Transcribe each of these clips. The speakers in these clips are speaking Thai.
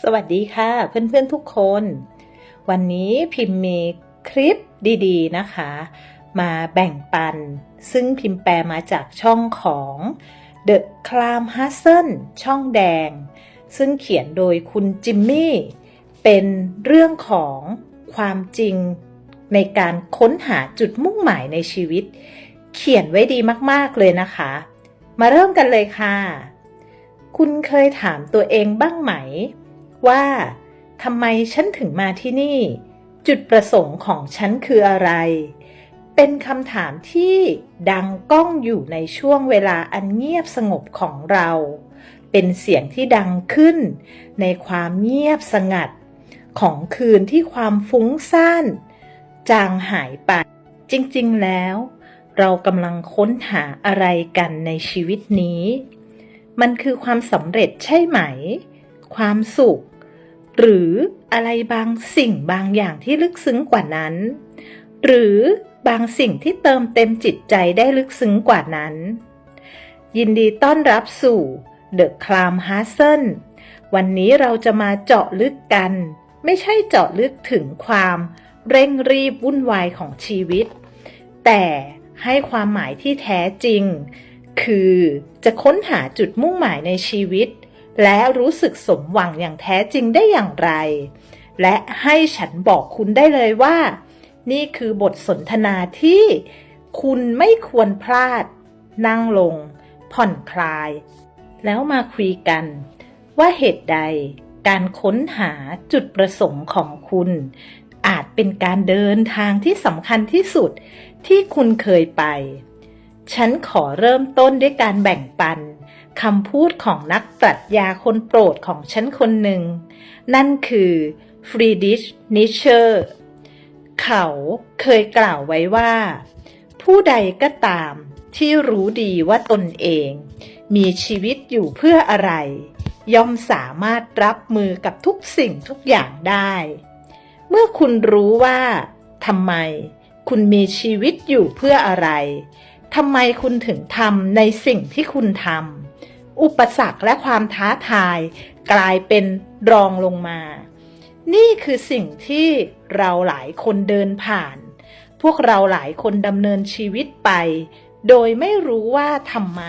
สวัสดีค่ะเพื่อนๆทุกคน วันนี้พิมพ์มีคลิปดีๆนะคะ มาแบ่งปัน ซึ่งพิมพ์แปลมาจากช่องของ The Clam Hustle ช่องแดง ซึ่งเขียนโดยคุณจิมมี่ เป็นเรื่องของความจริงในการค้นหาจุดมุ่งหมายในชีวิต เขียนไว้ดีมากๆเลยนะคะ มาเริ่มกันเลยค่ะ คุณเคยถามตัวเองบ้างไหม ว่าทำไมฉันถึงมาที่นี่ จุดประสงค์ของฉันคืออะไร เป็นคำถามที่ดังก้องอยู่ในช่วงเวลาอันเงียบสงบของเรา เป็นเสียงที่ดังขึ้น ในความเงียบสงัด ของคืนที่ความฟุ้งซ่านจางหายไป จริงๆแล้ว เรากำลังค้นหาอะไรกันในชีวิตนี้ มันคือความสำเร็จใช่ไหม ความสุข หรืออะไรบางสิ่งบางอย่างที่ลึกซึ้งกว่านั้น หรือบางสิ่งที่เติมเต็มจิตใจได้ลึกซึ้งกว่านั้น ยินดีต้อนรับสู่ The Clam Hustle วันนี้เราจะมาเจาะลึกกัน ไม่ใช่เจาะลึกถึงความเร่งรีบวุ่นวายของชีวิต แต่ให้ความหมายที่แท้จริง คือจะค้นหาจุดมุ่งหมายในชีวิต และรู้สึกสมหวังอย่างแท้จริงได้อย่างไร และให้ฉันบอกคุณได้เลยว่า นี่คือบทสนทนาที่คุณไม่ควรพลาด นั่งลง ผ่อนคลาย แล้วมาคุยกัน ว่าเหตุใด การค้นหาจุดประสงค์ของคุณ อาจเป็นการเดินทางที่สำคัญที่สุดที่คุณเคยไป ฉันขอเริ่มต้นด้วยการแบ่งปัน คำพูดของนักปรัชญาคนโปรดของฉันคนหนึ่ง นั่นคือฟรีดิชนิเชอร์เขาเคยกล่าวไว้ว่า ผู้ใดก็ตามที่รู้ดีว่าตนเอง มีชีวิตอยู่เพื่ออะไร ย่อมสามารถรับมือกับทุกสิ่งทุกอย่างได้ เมื่อคุณรู้ว่าทำไม คุณมีชีวิตอยู่เพื่ออะไรทำไมคุณถึงทำในสิ่งที่คุณทำ อุปสรรคและความท้าทาย กลายเป็นรองลงมา นี่คือสิ่งที่เราหลายคนเดินผ่าน พวกเราหลายคนดำเนินชีวิตไป โดยไม่รู้ว่าทำไม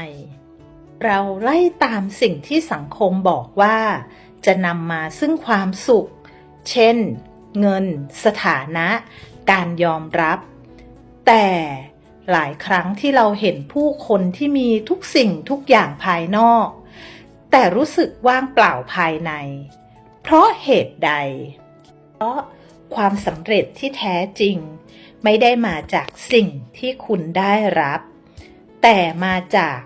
เราไล่ตามสิ่งที่สังคมบอกว่า จะนำมาซึ่งความสุข เช่น เงิน สถานะ การยอมรับ แต่ หลายครั้งที่เราเห็นผู้คนที่มีทุกสิ่งทุกอย่างภายนอก แต่รู้สึกว่างเปล่าภายใน เพราะเหตุใด เพราะความสำเร็จที่แท้จริง ไม่ได้มาจากสิ่งที่คุณได้รับ แต่มาจาก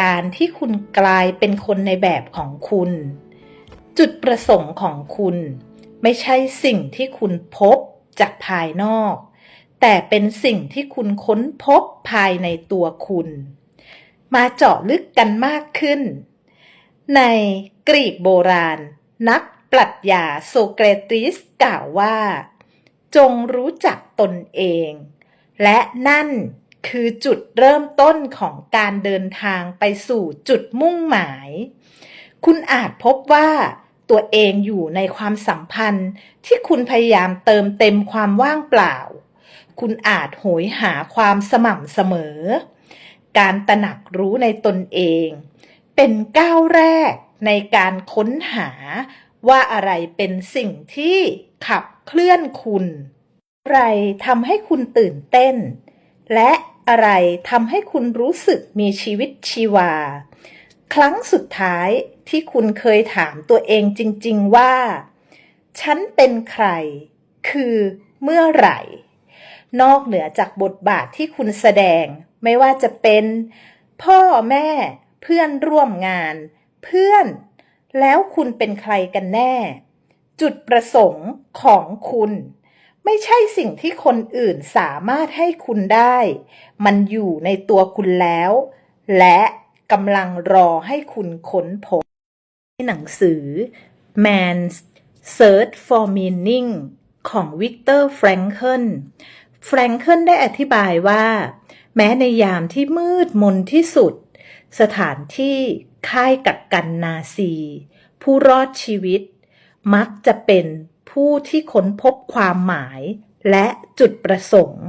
การที่คุณกลายเป็นคนในแบบของคุณ จุดประสงค์ของคุณ ไม่ใช่สิ่งที่คุณพบจากภายนอก แต่เป็นสิ่งที่คุณค้นพบภายในตัวคุณ มาเจาะลึกกันมากขึ้น ในกรีกโบราณ นักปรัชญาโซเกรติสกล่าวว่า จงรู้จักตนเอง และนั่นคือจุดเริ่มต้นของการเดินทางไปสู่จุดมุ่งหมาย คุณอาจพบว่าตัวเองอยู่ในความสัมพันธ์ที่คุณพยายามเติมเต็มความว่างเปล่า คุณอาจโหยหาความสม่ำเสมอ การตระหนักรู้ในตนเอง เป็นก้าวแรกในการค้นหาว่าอะไรเป็นสิ่งที่ขับเคลื่อนคุณ อะไรทำให้คุณตื่นเต้น และอะไรทำให้คุณรู้สึกมีชีวิตชีวา ครั้งสุดท้ายที่คุณเคยถามตัวเองจริง ๆ ว่า ฉันเป็นใคร คือเมื่อไหร่ นอกเหนือจากบทบาทที่คุณแสดง ไม่ว่าจะเป็น พ่อแม่ เพื่อนร่วมงาน เพื่อน แล้วคุณเป็นใครกันแน่ จุดประสงค์ของคุณ ไม่ใช่สิ่งที่คนอื่นสามารถให้คุณได้ มันอยู่ในตัวคุณแล้ว และกำลังรอให้คุณค้นพบในหนังสือ Man's Search for Meaning ของวิกเตอร์แฟรงเคิล แฟรงเคิลได้อธิบายว่า แม้ในยามที่มืดมนที่สุด สถานที่ค่ายกักกันนาซี ผู้รอดชีวิต มักจะเป็นผู้ที่ค้นพบความหมายและจุดประสงค์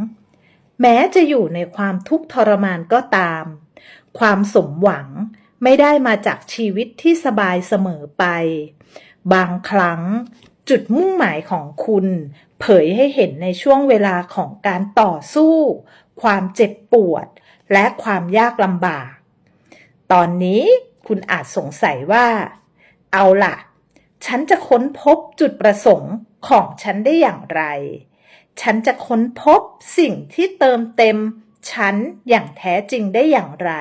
แม้จะอยู่ในความทุกข์ทรมานก็ตาม ความสมหวังไม่ได้มาจากชีวิตที่สบายเสมอไป บางครั้ง จุดมุ่งหมายของคุณ เผยให้เห็นในช่วงเวลาของการต่อสู้ ความเจ็บปวด และความยากลำบาก ตอนนี้คุณอาจสงสัยว่า เอาล่ะ ฉันจะค้นพบจุดประสงค์ของฉันได้อย่างไร ฉันจะค้นพบสิ่งที่เติมเต็ม ฉันอย่างแท้จริงได้อย่างไร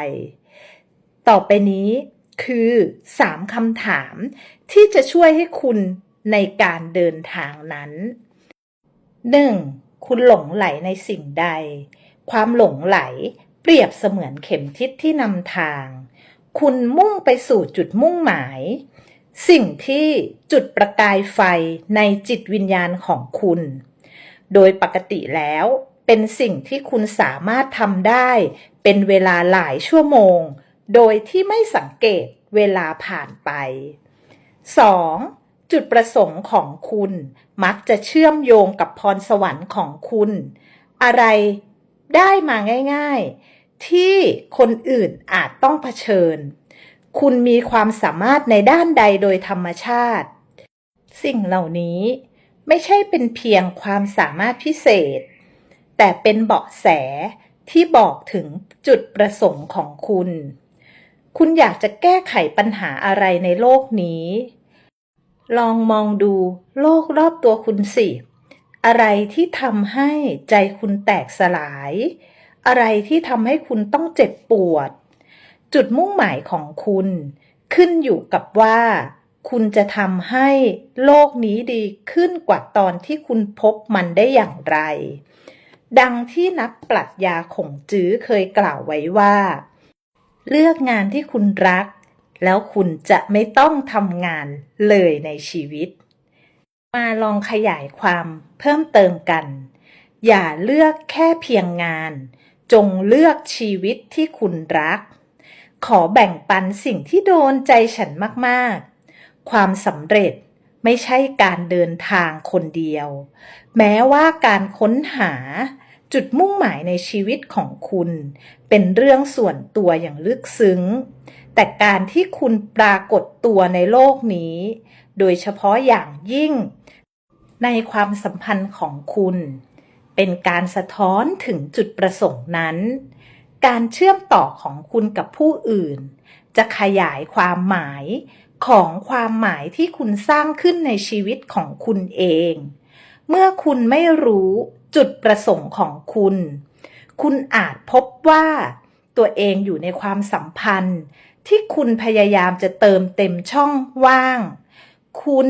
ต่อไปนี้คือ 3คำถามที่จะช่วยให้คุณ ในการเดินทางนั้น 1. คุณหลงไหลในสิ่งใด ความหลงไหลเปรียบเสมือนเข็มทิศที่นำทาง คุณมุ่งไปสู่จุดมุ่งหมาย สิ่งที่จุดประกายไฟในจิตวิญญาณของคุณ โดยปกติแล้วเป็นสิ่งที่คุณสามารถทำได้ เป็นเวลาหลายชั่วโมง โดยที่ไม่สังเกตเวลาผ่านไป 2. จุดประสงค์ของคุณ มักจะเชื่อมโยงกับพรสวรรค์ของคุณ อะไรได้มาง่ายๆ ที่คนอื่นอาจต้องเผชิญ คุณมีความสามารถในด้านใดโดยธรรมชาติ สิ่งเหล่านี้ไม่ใช่เป็นเพียงความสามารถพิเศษ แต่เป็นเบาะแสที่บอกถึงจุดประสงค์ของคุณ คุณอยากจะแก้ไขปัญหาอะไรในโลกนี้ ลองมองดูโลกรอบตัวคุณสิ อะไรที่ทำให้ใจคุณแตกสลาย อะไรที่ทำให้คุณต้องเจ็บปวด จุดมุ่งหมายของคุณ ขึ้นอยู่กับว่า คุณจะทำให้โลกนี้ดีขึ้นกว่าตอนที่คุณพบมันได้อย่างไร ดังที่นักปรัชญาของจื้อเคยกล่าวไว้ว่า เลือกงานที่คุณรัก แล้วคุณจะไม่ต้องทำงานเลยในชีวิต มาลองขยายความเพิ่มเติมกัน อย่าเลือกแค่เพียงงาน จงเลือกชีวิตที่คุณรัก ขอแบ่งปันสิ่งที่โดนใจฉันมากๆ ความสำเร็จไม่ใช่การเดินทางคนเดียว แม้ว่าการค้นหาจุดมุ่งหมายในชีวิตของคุณ เป็นเรื่องส่วนตัวอย่างลึกซึ้ง แต่การที่คุณปรากฏตัวในโลกนี้ โดยเฉพาะอย่างยิ่ง ในความสัมพันธ์ของคุณ เป็นการสะท้อนถึงจุดประสงค์นั้น การเชื่อมต่อของคุณกับผู้อื่น จะขยายความหมายของความหมายที่คุณสร้างขึ้นในชีวิตของคุณเอง เมื่อคุณไม่รู้จุดประสงค์ของคุณ คุณอาจพบว่าตัวเองอยู่ในความสัมพันธ์ ที่คุณพยายามจะเติมเต็มช่องว่าง คุณ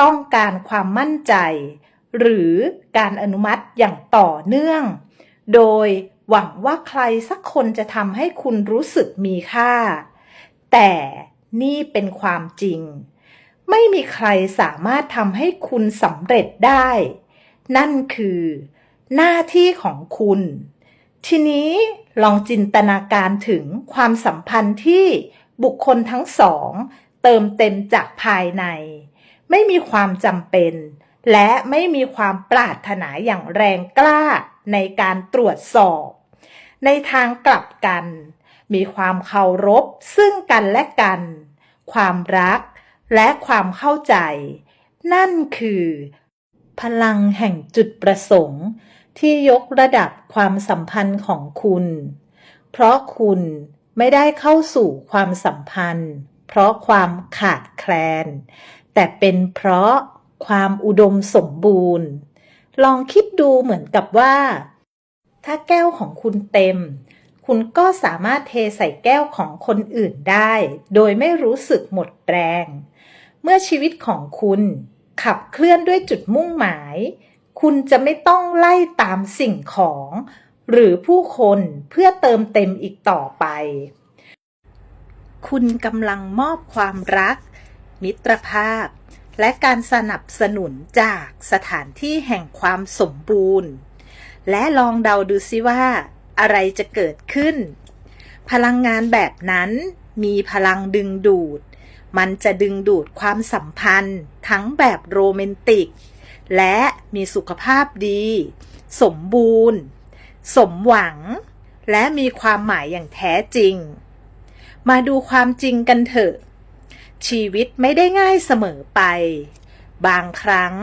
ต้องการความมั่นใจ หรือการอนุมัติอย่างต่อเนื่อง โดยหวังว่าใครสักคนจะทำให้คุณรู้สึกมีค่า แต่นี่เป็นความจริง ไม่มีใครสามารถทำให้คุณสำเร็จได้ นั่นคือ หน้าที่ของคุณ ทีนี้ลองจินตนาการถึงความสัมพันธ์ที่บุคคลทั้งสอง เติมเต็มจากภายใน ไม่มีความจำเป็น และไม่มีความปรารถนาอย่างแรงกล้าในการตรวจสอบ ในทางกลับกัน มีความเคารพซึ่งกันและกัน ความรักและความเข้าใจ นั่นคือ พลังแห่งจุดประสงค์ ที่ยกระดับความสัมพันธ์ของคุณ เพราะคุณไม่ได้เข้าสู่ความสัมพันธ์ เพราะความขาดแคลน แต่เป็นเพราะความอุดมสมบูรณ์ ลองคิดดูเหมือนกับว่า ถ้าแก้วของคุณเต็ม คุณก็สามารถเทใส่แก้วของคนอื่นได้ โดยไม่รู้สึกหมดแรง เมื่อชีวิตของคุณขับเคลื่อนด้วยจุดมุ่งหมาย คุณจะไม่ต้องไล่ตามสิ่งของ หรือผู้คนเพื่อเติมเต็มอีกต่อไป คุณกำลังมอบความรัก มิตรภาพ และการสนับสนุนจากสถานที่แห่งความสมบูรณ์ และลองเดาดูซิว่า อะไรจะเกิดขึ้น พลังงานแบบนั้นมีพลังดึงดูด มันจะดึงดูดความสัมพันธ์ ทั้งแบบโรแมนติก และมีสุขภาพดี สมบูรณ์ สมหวัง และมีความหมายอย่างแท้จริง มาดูความจริงกันเถอะ ชีวิตไม่ได้ง่ายเสมอไป บางครั้ง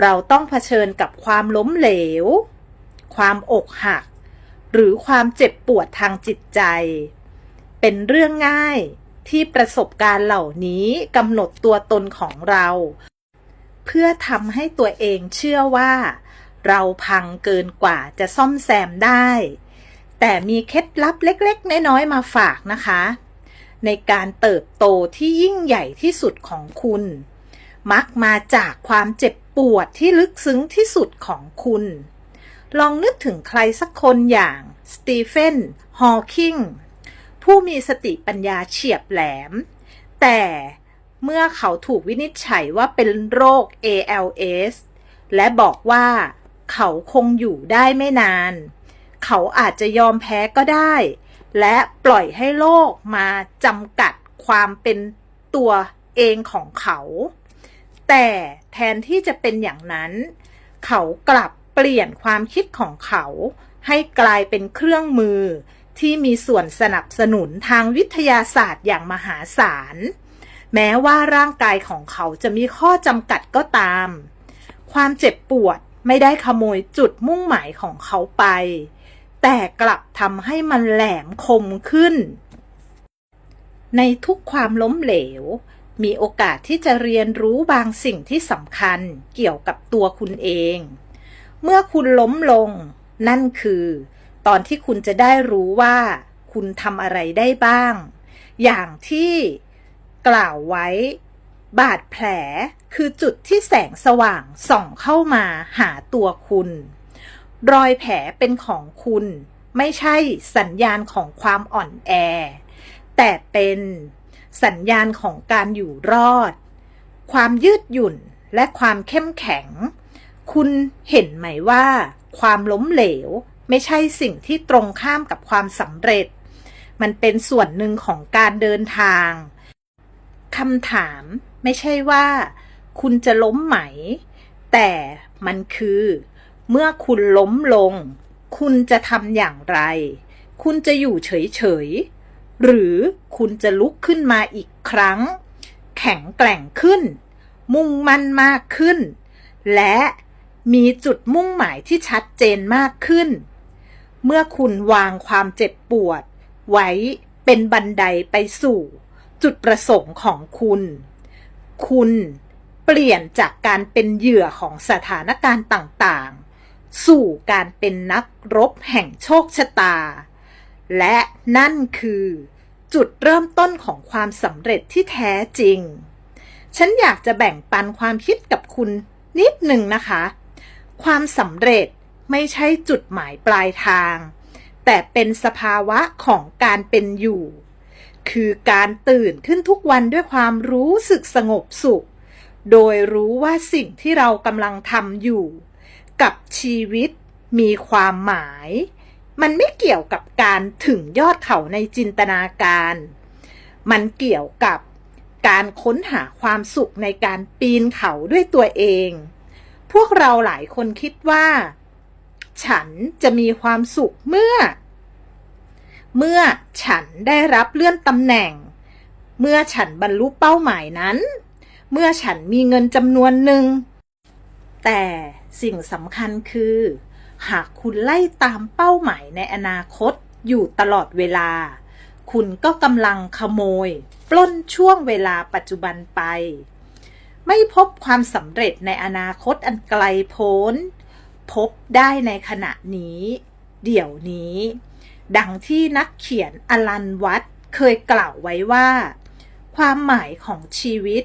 เราต้องเผชิญกับความล้มเหลว ความอกหัก หรือความเจ็บปวดทางจิตใจ เป็นเรื่องง่ายที่ประสบการณ์เหล่านี้กำหนดตัวตนของเรา เพื่อทำให้ตัวเองเชื่อว่า เราพังเกินกว่าจะซ่อมแซมได้ แต่มีเคล็ดลับเล็กๆ น้อยๆ มาฝากนะคะ ในการเติบโตที่ยิ่งใหญ่ที่สุดของคุณ มักมาจากความเจ็บปวดที่ลึกซึ้งที่สุดของคุณ ลองนึกถึงใครสักคนอย่างสตีเฟน ฮอว์กิง ผู้มีสติปัญญาเฉียบแหลม แต่ เมื่อเขาถูกวินิจฉัยว่าเป็นโรค ALS และบอกว่าเขาคงอยู่ได้ไม่นาน เขาอาจจะยอมแพ้ก็ได้ และปล่อยให้โลกมาจำกัดความเป็นตัวเองของเขา แต่แทนที่จะเป็นอย่างนั้น เขากลับเปลี่ยนความคิดของเขา ให้กลายเป็นเครื่องมือที่มีส่วนสนับสนุนทางวิทยาศาสตร์อย่างมหาศาล แม้ว่าร่างกายของเขาจะมีข้อจำกัดก็ตาม ความเจ็บปวดไม่ได้ขโมยจุดมุ่งหมายของเขาไป แต่กลับทำให้มันแหลมคมขึ้น ในทุกความล้มเหลว มีโอกาสที่จะเรียนรู้บางสิ่งที่สำคัญเกี่ยวกับตัวคุณเอง เมื่อคุณล้มลง นั่นคือ ตอนที่คุณจะได้รู้ว่า คุณทำอะไรได้บ้าง อย่างที่ กล่าวไว้ บาดแผลคือจุดที่แสงสว่างส่องเข้ามาหาตัวคุณ รอยแผลเป็นของคุณ ไม่ใช่สัญญาณของความอ่อนแอ แต่เป็นสัญญาณของการอยู่รอด ความยืดหยุ่นและความเข้มแข็ง คุณเห็นไหมว่า ความล้มเหลวไม่ใช่สิ่งที่ตรงข้ามกับความสำเร็จ มันเป็นส่วนหนึ่งของการเดินทาง คำถามไม่ใช่ว่า คุณจะล้มไหม แต่มันคือ เมื่อคุณล้มลง คุณจะทำอย่างไร คุณจะอยู่เฉย ๆ หรือคุณจะลุกขึ้นมาอีกครั้ง แข็งแกร่งขึ้น มุ่งมั่นมากขึ้น และมีจุดมุ่งหมายที่ชัดเจนมากขึ้น เมื่อคุณวางความเจ็บปวด ไว้เป็นบันไดไปสู่ จุดประสงค์ของคุณ คุณเปลี่ยนจากการเป็นเหยื่อของสถานการณ์ต่างๆ สู่การเป็นนักรบแห่งโชคชะตา และนั่นคือ จุดเริ่มต้นของความสำเร็จที่แท้จริง ฉันอยากจะแบ่งปันความคิดกับคุณนิดหนึ่งนะคะ ความสำเร็จไม่ใช่จุดหมายปลายทาง แต่เป็นสภาวะของการเป็นอยู่ คือการตื่นขึ้นทุกวันด้วยความรู้สึกสงบสุข โดยรู้ว่าสิ่งที่เรากำลังทำอยู่ กับชีวิตมีความหมาย มันไม่เกี่ยวกับการถึงยอดเขาในจินตนาการ มันเกี่ยวกับการค้นหาความสุขในการปีนเขาด้วยตัวเอง พวกเราหลายคนคิดว่า ฉันจะมีความสุขเมื่อ เมื่อฉันได้รับเลื่อนตำแหน่ง เมื่อฉันบรรลุเป้าหมายนั้น เมื่อฉันมีเงินจำนวนหนึ่ง แต่สิ่งสำคัญคือ หากคุณไล่ตามเป้าหมายในอนาคตอยู่ตลอดเวลา คุณก็กำลังขโมย ปล้นช่วงเวลาปัจจุบันไป ไม่พบความสำเร็จในอนาคตอันไกลโพ้น พบได้ในขณะนี้ เดี๋ยวนี้ ดังที่นักเขียนอลันวัตเคยกล่าวไว้ว่า ความหมายของชีวิต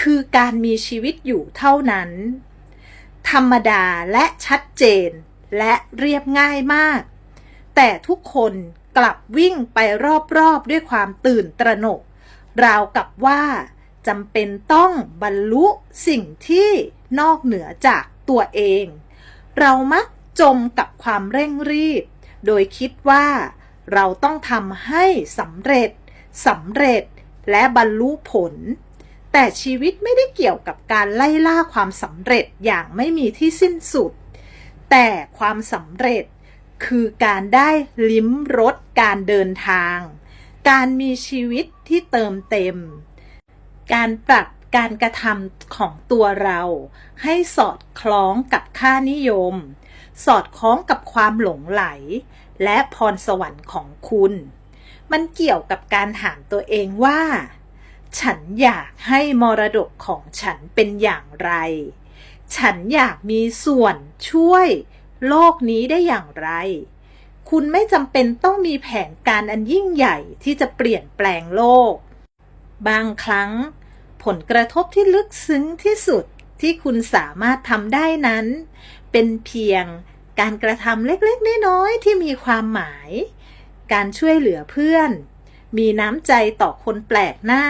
คือการมีชีวิตอยู่เท่านั้น ธรรมดาและชัดเจนและเรียบง่ายมาก แต่ทุกคนกลับวิ่งไปรอบๆด้วยความตื่นตระหนก ราวกับว่าจำเป็นต้องบรรลุสิ่งที่นอกเหนือจากตัวเอง เรามักจมกับความเร่งรีบ โดยคิดว่า เราต้องทำให้สำเร็จสำเร็จและบรรลุผล แต่ชีวิตไม่ได้เกี่ยวกับการไล่ล่าความสำเร็จอย่างไม่มีที่สิ้นสุด แต่ความสำเร็จคือการได้ลิ้มรสการเดินทาง การมีชีวิตที่เติมเต็ม การปรับการกระทำของตัวเรา ให้สอดคล้องกับค่านิยม สอดคล้องกับความหลงไหล และพรสวรรค์ของคุณ มันเกี่ยวกับการถามตัวเองว่า ฉันอยากให้มรดกของฉันเป็นอย่างไร ฉันอยากมีส่วนช่วยโลกนี้ได้อย่างไร คุณไม่จำเป็นต้องมีแผนการอันยิ่งใหญ่ที่จะเปลี่ยนแปลงโลก บางครั้ง ผลกระทบที่ลึกซึ้งที่สุดที่คุณสามารถทำได้นั้น เป็นเพียงการกระทำเล็กๆ น้อยๆ ที่มีความหมาย การช่วยเหลือเพื่อน มีน้ำใจต่อคนแปลกหน้า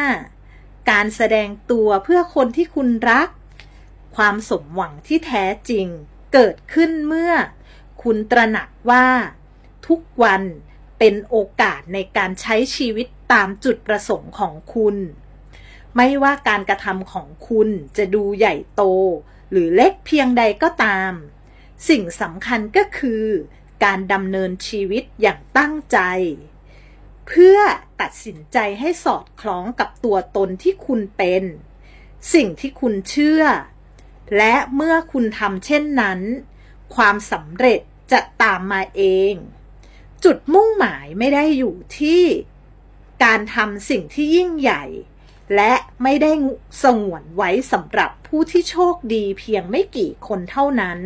การแสดงตัวเพื่อคนที่คุณรัก ความสมหวังที่แท้จริงเกิดขึ้นเมื่อ คุณตระหนักว่า ทุกวันเป็นโอกาสในการใช้ชีวิตตามจุดประสงค์ของคุณ ไม่ว่าการกระทำของคุณจะดูใหญ่โต หรือเล็กเพียงใดก็ตาม สิ่งสำคัญก็คือ การดำเนินชีวิตอย่างตั้งใจ เพื่อตัดสินใจให้สอดคล้องกับตัวตนที่คุณเป็น สิ่งที่คุณเชื่อ และเมื่อคุณทำเช่นนั้น ความสำเร็จจะตามมาเอง จุดมุ่งหมายไม่ได้อยู่ที่ การทำสิ่งที่ยิ่งใหญ่ และไม่ได้สงวนไว้สำหรับผู้ที่โชคดีเพียงไม่กี่คนเท่านั้น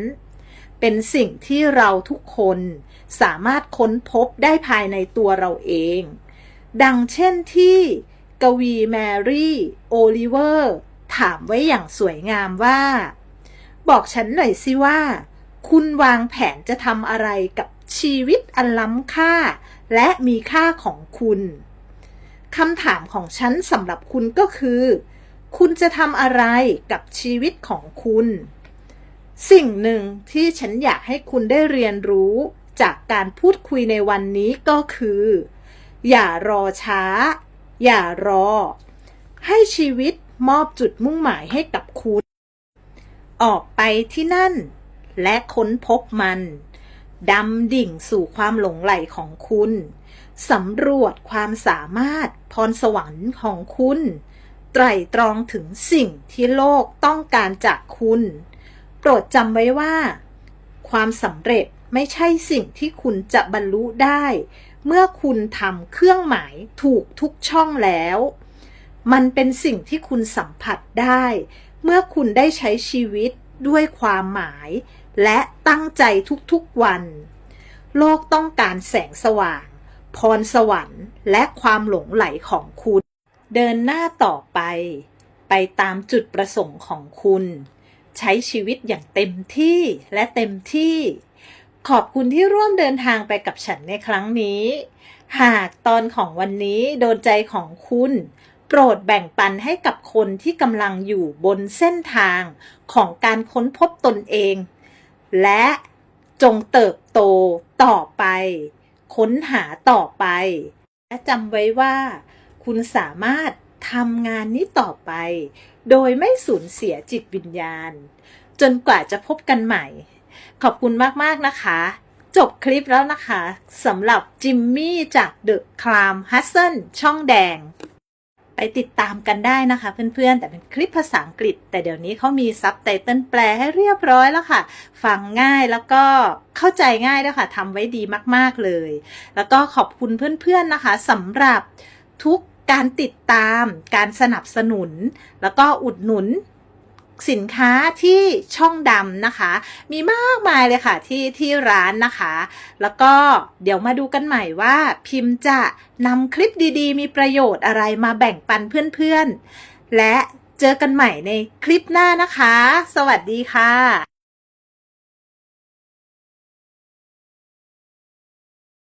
เป็นสิ่งที่เราทุกคนสามารถค้นพบได้ภายในตัวเราเอง ดังเช่นที่กวีแมรี่โอลิเวอร์ ถามไว้อย่างสวยงามว่า บอกฉันหน่อยสิว่า คุณวางแผนจะทำอะไรกับชีวิตอันล้ำค่า และมีค่าของคุณ คำถามของฉันสำหรับคุณก็คือ คุณจะทำอะไรกับชีวิตของคุณ สิ่งหนึ่งที่ฉันอยากให้คุณได้เรียนรู้จากการพูดคุยในวันนี้ก็คือ อย่ารอช้า อย่ารอ ให้ชีวิตมอบจุดมุ่งหมายให้กับคุณ ออกไปที่นั่น และค้นพบมันดำดิ่งสู่ความหลงไหลของคุณ สำรวจความสามารถพรสวรรค์ของคุณ ไตรตรองถึงสิ่งที่โลกต้องการจากคุณ โปรดจำไว้ว่า ความสำเร็จไม่ใช่สิ่งที่คุณจะบรรลุได้ เมื่อคุณทำเครื่องหมายถูกทุกช่องแล้ว มันเป็นสิ่งที่คุณสัมผัสได้ เมื่อคุณได้ใช้ชีวิตด้วยความหมาย และตั้งใจทุกๆวัน โลกต้องการแสงสว่าง พรสวรรค์ และความหลงไหลของคุณ เดินหน้าต่อไป ไปตามจุดประสงค์ของคุณ ใช้ชีวิตอย่างเต็มที่และเต็มที่ ขอบคุณที่ร่วมเดินทางไปกับฉันในครั้งนี้ หากตอนของวันนี้โดนใจของคุณ โปรดแบ่งปันให้กับคนที่กำลังอยู่บนเส้นทางของการค้นพบตนเอง และจงเติบโตต่อไป ค้นหาต่อไป และจำไว้ว่า คุณสามารถทำงานนี้ต่อไป โดยไม่สูญเสียจิตวิญญาณ จนกว่าจะพบกันใหม่ ขอบคุณมาก ๆ นะคะ จบคลิปแล้วนะคะสำหรับจิมมี่จากเดอะคลามฮัสเซนช่องแดง ไปติดตามกันได้นะคะเพื่อนๆ แต่เป็นคลิปภาษาอังกฤษ แต่เดี๋ยวนี้เขามีซับไตเติลแปลให้เรียบร้อยแล้วค่ะ ฟังง่ายแล้วก็เข้าใจง่ายด้วยค่ะทำไว้ดีมากๆเลย แล้วก็ขอบคุณเพื่อนๆนะคะสำหรับทุกการติดตาม การสนับสนุน แล้วก็อุดหนุน สินค้าที่ช่องดำนะคะ มีมากมายเลยค่ะที่ที่ร้านนะคะ แล้วก็เดี๋ยวมาดูกันใหม่ว่า พิมพ์จะนำคลิปดีๆ มีประโยชน์อะไรมาแบ่งปันเพื่อนๆ และเจอกันใหม่ในคลิปหน้านะคะ สวัสดีค่ะ